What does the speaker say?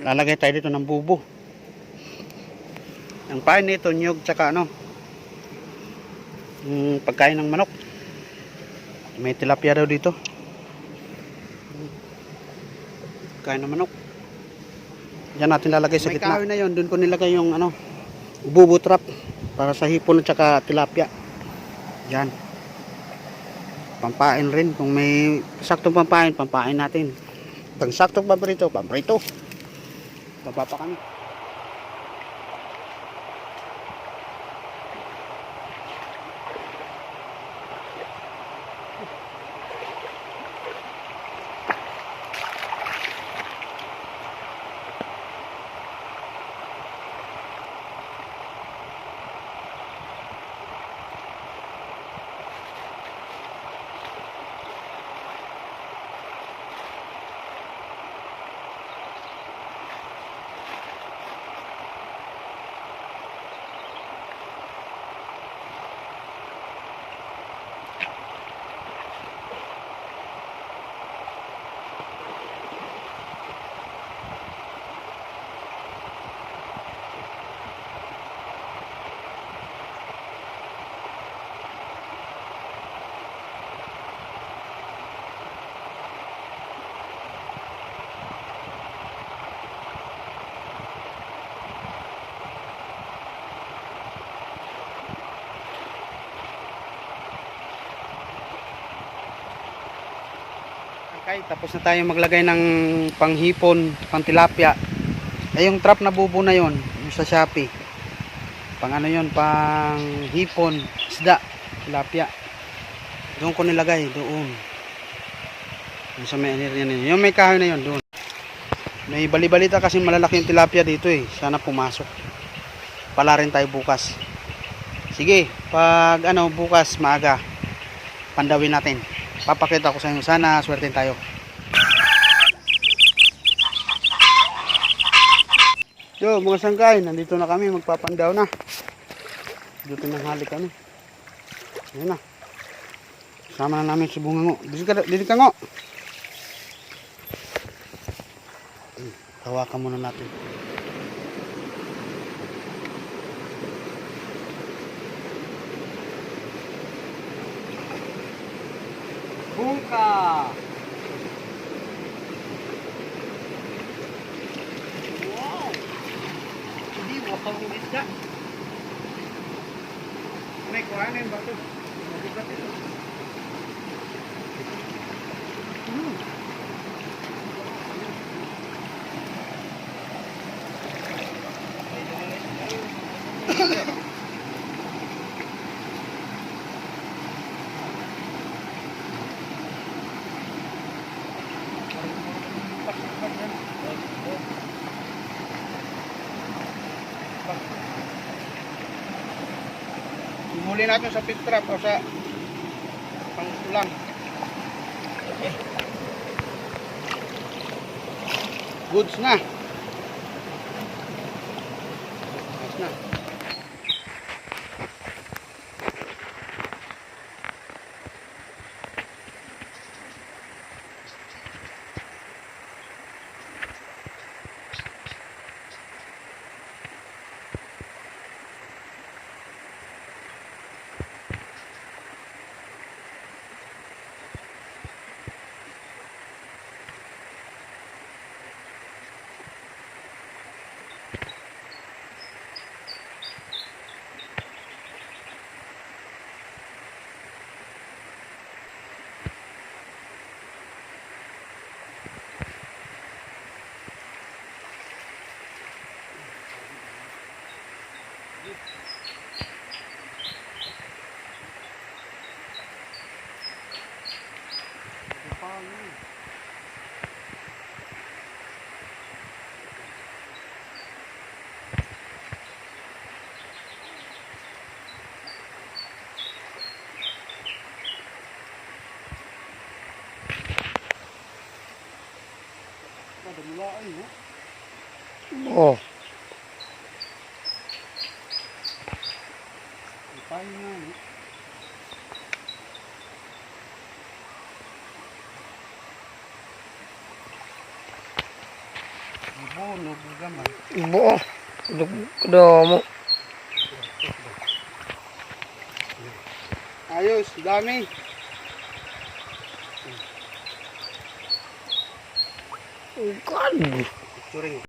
lalagay tayo dito ng bubo ang pain nito nyug tsaka ano yung pagkain ng manok may tilapia daw dito pagkain ng manok Diyan natin lalagay sa gitna. May kahoy na yon, doon ko nilagay yung ano, bubo trap para sa hipon at saka tilapia. Diyan. Pampain rin kung may saktong pampain, pampain natin. Pag saktong paborito, paborito. Baba pa kami. Okay, tapos na tayo maglagay ng panghipon, pang tilapia. Ay yung trap na bubo na yon, sa Shopee. Pang ano yon, pang hipon, isda, tilapia. Doon ko nilagay, doon. Yung sa may area na yun. Yung may kahoy na yon, doon. May bali-balita kasi malalaki yung tilapia dito eh. Sana pumasok. Pala rin tayo bukas. Sige, pag ano bukas maaga, pandawin natin papakita ko sa inyo. Sana swerte tayo. Yo, mga sangkay, nandito na kami, magpapandaw na. Dito nang halik kami. Ayan na. Sama na namin si Bungango. Dito ka, dito ka ngo. Hmm, Hawakan muna natin. Bungka! Wow! Hindi, wakang isda. May kuhanin yung bato. Mabigat ito. Huli natin sa pit trap o sa pangkulang. Okay. Goods na. 哦。Ibunog gamay. Buo. Kudo mo. Ayos, dami. God. Turing.